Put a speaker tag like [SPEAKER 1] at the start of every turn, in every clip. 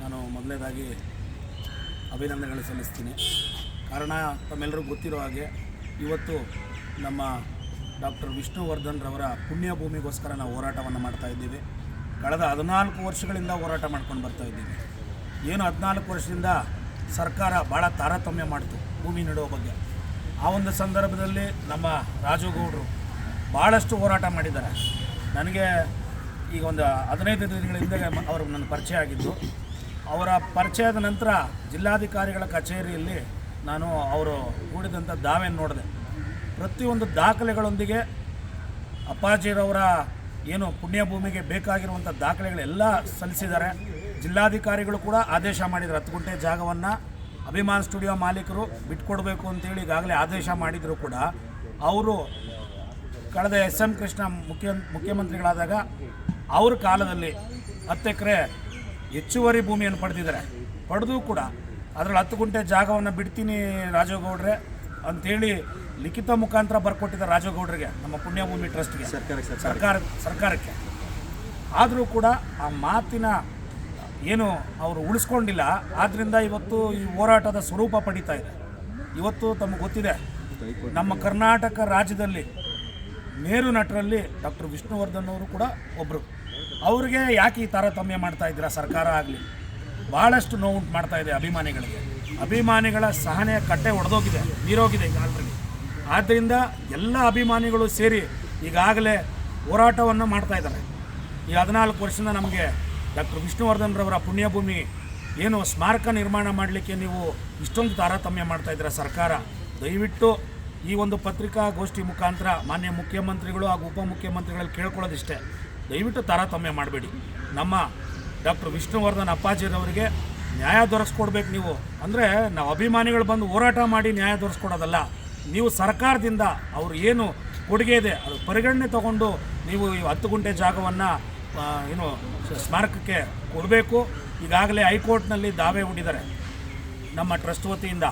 [SPEAKER 1] ನಾನು ಮೊದಲನೇದಾಗಿ ಅಭಿನಂದನೆಗಳು ಸಲ್ಲಿಸ್ತೀನಿ. ಕಾರಣ ತಮ್ಮೆಲ್ಲರಿಗೂ ಗೊತ್ತಿರೋ ಹಾಗೆ ಇವತ್ತು ನಮ್ಮ ಡಾಕ್ಟರ್ ವಿಷ್ಣುವರ್ಧನ್ ರವರ ಪುಣ್ಯಭೂಮಿಗೋಸ್ಕರ ನಾವು ಹೋರಾಟವನ್ನು ಮಾಡ್ತಾ ಇದ್ದೀವಿ. ಕಳೆದ ಹದಿನಾಲ್ಕು ವರ್ಷಗಳಿಂದ ಹೋರಾಟ ಮಾಡ್ಕೊಂಡು ಬರ್ತಾ ಇದ್ದೀವಿ. ಏನು ಹದಿನಾಲ್ಕು ವರ್ಷದಿಂದ ಸರ್ಕಾರ ಭಾಳ ತಾರತಮ್ಯ ಮಾಡಿತು ಭೂಮಿ ನೀಡುವ ಬಗ್ಗೆ. ಆ ಒಂದು ಸಂದರ್ಭದಲ್ಲಿ ನಮ್ಮ ರಾಜುಗೌಡರು ಭಾಳಷ್ಟು ಹೋರಾಟ ಮಾಡಿದ್ದಾರೆ. ನನಗೆ ಈಗ ಒಂದು ಹದಿನೈದು ದಿನಗಳಿಂದ ಅವರು ನನ್ನ ಪರಿಚಯ ಆಗಿದ್ದು. ಅವರ ಪರಿಚಯದ ನಂತರ ಜಿಲ್ಲಾಧಿಕಾರಿಗಳ ಕಚೇರಿಯಲ್ಲಿ ನಾನು ಅವರು ಕೂಡಿದಂಥ ದಾವೆಯನ್ನು ನೋಡಿದೆ. ಪ್ರತಿಯೊಂದು ದಾಖಲೆಗಳೊಂದಿಗೆ ಅಪ್ಪಾಜಿರವರ ಏನು ಪುಣ್ಯಭೂಮಿಗೆ ಬೇಕಾಗಿರುವಂಥ ದಾಖಲೆಗಳೆಲ್ಲ ಸಲ್ಲಿಸಿದ್ದಾರೆ. ಜಿಲ್ಲಾಧಿಕಾರಿಗಳು ಕೂಡ ಆದೇಶ ಮಾಡಿದರು. ಹತ್ತು ಗುಂಟೆ ಜಾಗವನ್ನು ಅಭಿಮಾನ್ ಸ್ಟುಡಿಯೋ ಮಾಲೀಕರು ಬಿಟ್ಕೊಡ್ಬೇಕು ಅಂತೇಳಿ ಈಗಾಗಲೇ ಆದೇಶ ಮಾಡಿದರೂ ಕೂಡ. ಅವರು ಕಳೆದ ಎಸ್ ಎಂ ಕೃಷ್ಣ ಮುಖ್ಯ ಮುಖ್ಯಮಂತ್ರಿಗಳಾದಾಗ ಅವ್ರ ಕಾಲದಲ್ಲಿ ಹತ್ತು ಎಕರೆ ಹೆಚ್ಚುವರಿ ಭೂಮಿಯನ್ನು ಪಡೆದಿದ್ದಾರೆ. ಪಡೆದು ಕೂಡ ಅದರಲ್ಲಿ ಹತ್ತು ಗುಂಟೆ ಜಾಗವನ್ನು ಬಿಡ್ತೀನಿ ರಾಜಗೌಡ್ರೆ ಅಂತೇಳಿ ಲಿಖಿತ ಮುಖಾಂತರ ಬರ್ಕೊಟ್ಟಿದ್ದಾರೆ ರಾಜಗೌಡ್ರಿಗೆ ನಮ್ಮ ಪುಣ್ಯಭೂಮಿ ಟ್ರಸ್ಟ್ಗೆ.
[SPEAKER 2] ಸರ್ಕಾರಕ್ಕೆ
[SPEAKER 1] ಸರ್ಕಾರ ಸರ್ಕಾರಕ್ಕೆ. ಆದರೂ ಕೂಡ ಆ ಮಾತಿನ ಏನು ಅವರು ಉಳಿಸ್ಕೊಂಡಿಲ್ಲ. ಆದ್ದರಿಂದ ಇವತ್ತು ಈ ಹೋರಾಟದ ಸ್ವರೂಪ ಪಡೀತಾ ಇದೆ. ಇವತ್ತು ತಮಗೆ ಗೊತ್ತಿದೆ. ನಮ್ಮ ಕರ್ನಾಟಕ ರಾಜ್ಯದಲ್ಲಿ ಮೇರು ನಟರಲ್ಲಿ ಡಾಕ್ಟರ್ ವಿಷ್ಣುವರ್ಧನ್ ಅವರು ಕೂಡ ಒಬ್ಬರು ಅವ್ರಿಗೆ ಯಾಕೆ ಈ ತಾರತಮ್ಯ ಮಾಡ್ತಾ ಇದ್ದೀರಾ? ಸರ್ಕಾರ ಆಗಲಿ. ಭಾಳಷ್ಟು ನೋವುಂಟು ಮಾಡ್ತಾ ಇದೆ ಅಭಿಮಾನಿಗಳಿಗೆ. ಅಭಿಮಾನಿಗಳ ಸಹನೆಯ ಕಟ್ಟೆ ಒಡೆದೋಗಿದೆ, ನೀರೋಗಿದೆ ಈಗ ಆದ್ದರಿಂದ ಎಲ್ಲ ಅಭಿಮಾನಿಗಳು ಸೇರಿ ಈಗಾಗಲೇ ಹೋರಾಟವನ್ನು ಮಾಡ್ತಾ ಇದ್ದಾರೆ. ಈ ಹದಿನಾಲ್ಕು ವರ್ಷದಿಂದ ನಮಗೆ ಡಾಕ್ಟರ್ ವಿಷ್ಣುವರ್ಧನ್ರವರ ಪುಣ್ಯಭೂಮಿ ಏನು ಸ್ಮಾರಕ ನಿರ್ಮಾಣ ಮಾಡಲಿಕ್ಕೆ ನೀವು ಇಷ್ಟೊಂದು ತಾರತಮ್ಯ ಮಾಡ್ತಾ ಇದ್ದೀರಾ ಸರ್ಕಾರ? ದಯವಿಟ್ಟು ಈ ಒಂದು ಪತ್ರಿಕಾಗೋಷ್ಠಿ ಮುಖಾಂತರ ಮಾನ್ಯ ಮುಖ್ಯಮಂತ್ರಿಗಳು ಹಾಗೂ ಉಪಮುಖ್ಯಮಂತ್ರಿಗಳಲ್ಲಿ ಕೇಳ್ಕೊಳ್ಳೋದಿಷ್ಟೇ. ದಯವಿಟ್ಟು ತಾರತಮ್ಯ ಮಾಡಬೇಡಿ. ನಮ್ಮ ಡಾಕ್ಟರ್ ವಿಷ್ಣುವರ್ಧನ್ ಅಪ್ಪಾಜಿರವರಿಗೆ ನ್ಯಾಯ ದೊರಕಿಸ್ಕೊಡ್ಬೇಕು ನೀವು. ಅಂದರೆ ನಾವು ಅಭಿಮಾನಿಗಳು ಬಂದು ಹೋರಾಟ ಮಾಡಿ ನ್ಯಾಯ ದೊರಕಿಸ್ಕೊಡೋದಲ್ಲ. ನೀವು ಸರ್ಕಾರದಿಂದ ಅವರು ಏನು ಕೊಡುಗೆ ಇದೆ, ಅದು ಪರಿಗಣನೆ ತಗೊಂಡು ನೀವು ಈ ಹತ್ತು ಗುಂಟೆ ಜಾಗವನ್ನು ಏನು ಸ್ಮಾರಕಕ್ಕೆ ಕೊಡಬೇಕು. ಈಗಾಗಲೇ ಹೈಕೋರ್ಟ್ನಲ್ಲಿ ದಾವೆ ಹೂಡಿದ್ದಾರೆ. ನಮ್ಮ ಟ್ರಸ್ಟ್ ವತಿಯಿಂದ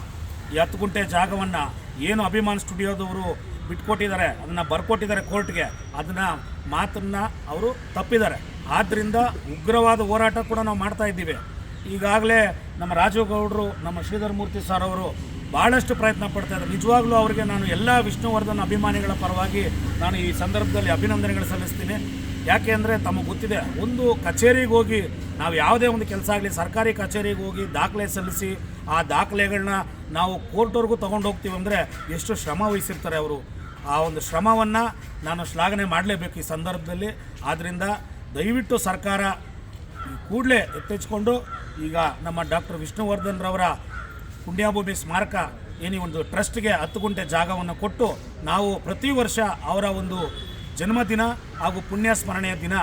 [SPEAKER 1] ಈ ಹತ್ತು ಗುಂಟೆ ಜಾಗವನ್ನು ಏನು ಅಭಿಮಾನ್ ಸ್ಟುಡಿಯೋದವರು ಬಿಟ್ಕೊಟ್ಟಿದ್ದಾರೆ, ಅದನ್ನು ಬರ್ಕೊಟ್ಟಿದ್ದಾರೆ ಕೋರ್ಟ್ಗೆ, ಅದನ್ನು ಮಾತನ್ನು ಅವರು ತಪ್ಪಿದ್ದಾರೆ. ಆದ್ದರಿಂದ ಉಗ್ರವಾದ ಹೋರಾಟ ಕೂಡ ನಾವು ಮಾಡ್ತಾ ಇದ್ದೀವಿ. ಈಗಾಗಲೇ ನಮ್ಮ ರಾಜೀವ್ ಗೌಡರು ನಮ್ಮ ಶ್ರೀಧರ್ ಮೂರ್ತಿ ಸರ್ ಅವರು ಭಾಳಷ್ಟು ಪ್ರಯತ್ನ ಪಡ್ತಾ ಇದ್ದಾರೆ. ನಿಜವಾಗ್ಲೂ ಅವರಿಗೆ ನಾನು ಎಲ್ಲ ವಿಷ್ಣುವರ್ಧನ್ ಅಭಿಮಾನಿಗಳ ಪರವಾಗಿ ನಾನು ಈ ಸಂದರ್ಭದಲ್ಲಿ ಅಭಿನಂದನೆಗಳು ಸಲ್ಲಿಸ್ತೀನಿ. ಯಾಕೆ ಅಂದರೆ ತಮಗೆ ಗೊತ್ತಿದೆ, ಒಂದು ಕಚೇರಿಗೆ ಹೋಗಿ ನಾವು ಯಾವುದೇ ಒಂದು ಕೆಲಸ ಆಗಲಿ, ಸರ್ಕಾರಿ ಕಚೇರಿಗೆ ಹೋಗಿ ದಾಖಲೆ ಸಲ್ಲಿಸಿ ಆ ದಾಖಲೆಗಳನ್ನ ನಾವು ಕೋರ್ಟ್ವರೆಗೂ ತೊಗೊಂಡು ಹೋಗ್ತೀವಿ ಅಂದರೆ ಎಷ್ಟು ಶ್ರಮ ವಹಿಸಿರ್ತಾರೆ ಅವರು. ಆ ಒಂದು ಶ್ರಮವನ್ನು ನಾನು ಶ್ಲಾಘನೆ ಮಾಡಲೇಬೇಕು ಈ ಸಂದರ್ಭದಲ್ಲಿ. ಆದ್ದರಿಂದ ದಯವಿಟ್ಟು ಸರ್ಕಾರ ಕೂಡಲೇ ಎತ್ತೆಚ್ಕೊಂಡು ಈಗ ನಮ್ಮ ಡಾಕ್ಟರ್ ವಿಷ್ಣುವರ್ಧನ್ ರವರ ಪುಣ್ಯಭೂಮಿ ಸ್ಮಾರಕ ಏನಿ ಒಂದು ಟ್ರಸ್ಟ್ಗೆ ಹತ್ತು ಗುಂಟೆ ಜಾಗವನ್ನು ಕೊಟ್ಟು ನಾವು ಪ್ರತಿ ವರ್ಷ ಅವರ ಒಂದು ಜನ್ಮದಿನ ಹಾಗೂ ಪುಣ್ಯ ಸ್ಮರಣೆಯ ದಿನ,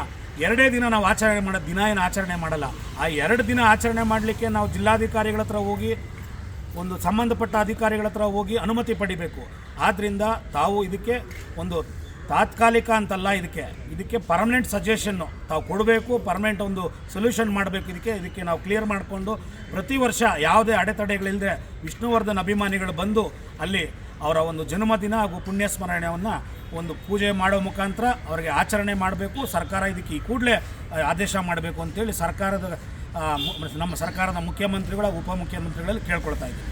[SPEAKER 1] ಎರಡೇ ದಿನ ನಾವು ಆಚರಣೆ ಮಾಡೋ, ದಿನ ಏನು ಆಚರಣೆ ಮಾಡಲ್ಲ. ಆ ಎರಡು ದಿನ ಆಚರಣೆ ಮಾಡಲಿಕ್ಕೆ ನಾವು ಜಿಲ್ಲಾಧಿಕಾರಿಗಳ ಹತ್ರ ಹೋಗಿ ಒಂದು ಸಂಬಂಧಪಟ್ಟ ಅಧಿಕಾರಿಗಳ ಹತ್ರ ಹೋಗಿ ಅನುಮತಿ ಪಡಿಬೇಕು. ಆದ್ದರಿಂದ ತಾವು ಇದಕ್ಕೆ ಒಂದು ತಾತ್ಕಾಲಿಕ ಅಂತಲ್ಲ ಇದಕ್ಕೆ ಇದಕ್ಕೆ ಪರ್ಮನೆಂಟ್ ಸಜೆಷನ್ನು ತಾವು ಕೊಡಬೇಕು ಪರ್ಮನೆಂಟ್ ಒಂದು ಸೊಲ್ಯೂಷನ್ ಮಾಡಬೇಕು ಇದಕ್ಕೆ ಇದಕ್ಕೆ ನಾವು ಕ್ಲಿಯರ್ ಮಾಡಿಕೊಂಡು ಪ್ರತಿ ವರ್ಷ ಯಾವುದೇ ಅಡೆತಡೆಗಳಿಲ್ಲದೆ ವಿಷ್ಣುವರ್ಧನ್ ಅಭಿಮಾನಿಗಳು ಬಂದು ಅಲ್ಲಿ ಅವರ ಒಂದು ಜನ್ಮದಿನ ಹಾಗೂ ಪುಣ್ಯ ಸ್ಮರಣೆಯನ್ನು ಒಂದು ಪೂಜೆ ಮಾಡೋ ಮುಖಾಂತರ ಅವರಿಗೆ ಆಚರಣೆ ಮಾಡಬೇಕು, ಸರ್ಕಾರ ಇದಕ್ಕೆ ಈ ಕೂಡಲೇ ಆದೇಶ ಮಾಡಬೇಕು ಅಂತೇಳಿ ಸರ್ಕಾರದ ನಮ್ಮ ಸರ್ಕಾರದ ಮುಖ್ಯಮಂತ್ರಿಗಳ ಉಪಮುಖ್ಯಮಂತ್ರಿಗಳಲ್ಲಿ ಕೇಳ್ಕೊಳ್ತಾ ಇದ್ದೀವಿ